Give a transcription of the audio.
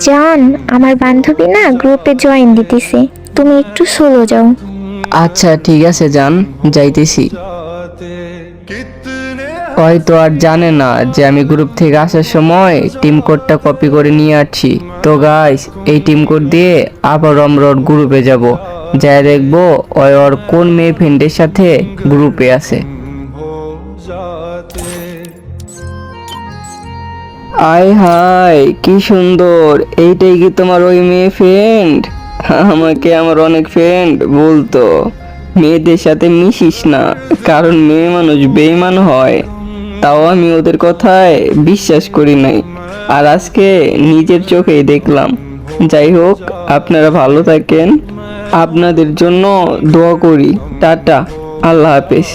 জান, আমার বান্ধবী না গ্রুপে জয়েন দিতেছে। তুমি একটু সোলো যাও। আচ্ছা ঠিক আছে যান যাইতেছি। হয়তো আর জানে না যে আমি গ্রুপ থেকে আসার সময় টিম কোডটা কপি করে নিয়ে আসছি। তো গাইস এই টিম কোড দিয়ে আবার আমরা ওর গ্রুপে যাব। যাই দেখব ওই ওর কোন মেয়ে ফ্রেন্ডের সাথে গ্রুপে আছে। আয় হায়, কি সুন্দর। এইটাই কি তোমার ওই মেয়ে ফ্রেন্ড আমাকে আমার অনেক ফ্রেন্ড বলতো। মেয়েদের সাথে মিশিস না, কারণ মেয়ে মানুষ বেইমান হয়। তাও আমি ওদের কথায় বিশ্বাস করি নাই। আর আজকে নিজের চোখেই দেখলাম। যাই হোক, আপনারা ভালো থাকেন। আপনাদের জন্য দোয়া করি। টাটা, আল্লাহ হাফেজ।